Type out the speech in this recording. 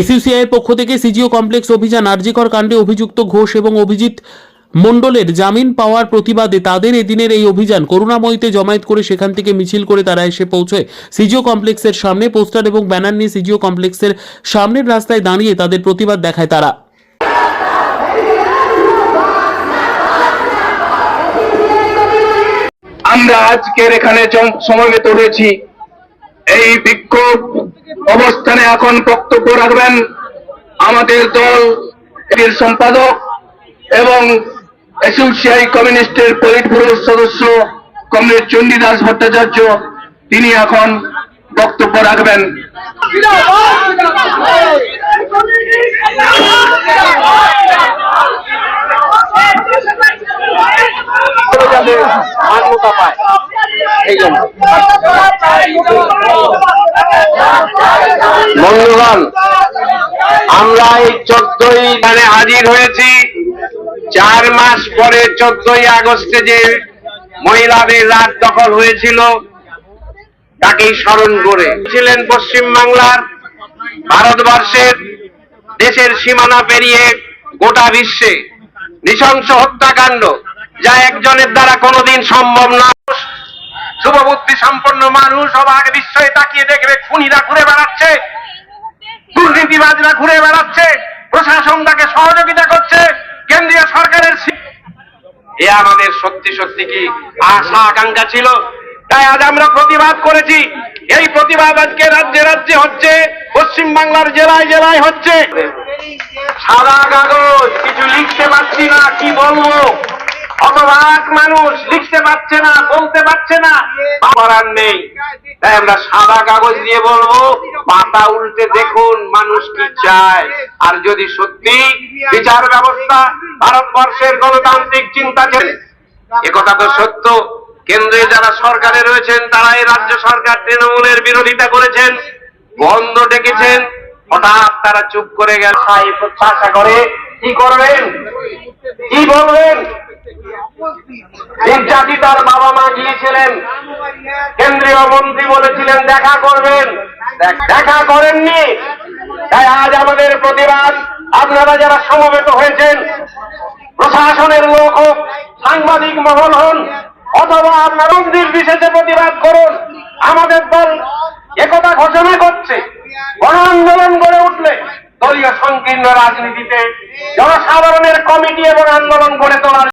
এসইউসিআইয়ের পক্ষ থেকে CGO complex অভিযান, আরজিকর কাণ্ডে অভিযুক্ত ঘোষ এবং অভিজিৎ মণ্ডলের জামিন পাওয়ার প্রতিবাদে তাদের এদিনের এই অভিযান। করুণাময়ীতে জমায়েত করে সেখান থেকে মিছিল করে তারা এসে পৌঁছয়। সিজিও কমপ্লেক্সের সামনে পোস্টার এবং ব্যানার নিয়ে সিজিও কমপ্লেক্সের সামনের রাস্তায় দাঁড়িয়ে তাদের প্রতিবাদ দেখায় তারা। আমরা আজকের এখানে সমবেত হয়েছি। এই বিক্ষোভ অবস্থানে এখন বক্তব্য রাখবেন আমাদের দল, এর সম্পাদক এবং এসোসিয়াই কমিউনিস্টের পলিট ব্যুরোর সদস্য কমরেড চণ্ডীদাস ভট্টাচার্য, তিনি এখন বক্তব্য রাখবেন। বন্ধুগণ, আমরা এই চোদ্দই এখানে হাজির হয়েছি। চার মাস পরে চোদ্দই আগস্টে যে মহিলাদের রাত দখল হয়েছিল, তাকেই স্মরণ করে। ছিলেন পশ্চিম বাংলার ভারতবর্ষের দেশের সীমানা পেরিয়ে গোটা বিশ্বে। নৃশংস হত্যাকাণ্ড, যা একজনের দ্বারা কোনোদিন সম্ভব না। শুভবুদ্ধি সম্পন্ন মানুষ অবাক বিস্ময়ে তাকিয়ে দেখবে, খুনিরা ঘুরে বেড়াচ্ছে। দুর্নীতিবাজরা ঘুরে বেড়াচ্ছে, প্রশাসন তাকে সহযোগিতা করছে, কেন্দ্রীয় সরকারের এ আমাদের সত্যি সত্যি কি আশা, আকাঙ্ক্ষা ছিল? তাই আজ আমরা প্রতিবাদ করেছি। এই প্রতিবাদ আজকে রাজ্যে রাজ্যে হচ্ছে পশ্চিম বাংলার জেলায় জেলায় হচ্ছে। সাদা কাগজ, কিছু লিখতে পারছি না, কি বলব? অতভাগ মানুষ লিখতে পারছে না, বলতে পারছে না। করার নেই। তাই আমরা সাদা কাগজ দিয়ে বলব, পাতা উল্টে দেখুন মানুষ কি চায়। আর যদি সত্যি বিচার ব্যবস্থা ভারতবর্ষের গণতান্ত্রিক চিন্তা একথা তো সত্য। কেন্দ্রে যারা সরকারে রয়েছেন তারা এই রাজ্য সরকার তৃণমূলের বিরোধিতা করেছেন। বন্ধ ডেকেছেন। হঠাৎ তারা চুপ করে গেল। প্রত্যাশা করে, কি করবেন? কি বলবেন? নির্যাতিতার বাবা মা গিয়েছিলেন। কেন্দ্রীয় মন্ত্রী বলেছিলেন, দেখা করবেন। দেখ- করেননি। তাই আজ আমাদের প্রতিবাদ। আপনারা যারা সমবেত হয়েছেন, প্রশাসনের লোক হোক, সাংবাদিক মহল হন, অথবা আপনারা নির্বিশেষে প্রতিবাদ করুন, আমাদের দল একথা ঘোষণা করছে গণ আন্দোলন গড়ে উঠলে দলীয় সংকীর্ণ রাজনীতিতে জনসাধারণের কমিটি এবং আন্দোলন গড়ে তোলার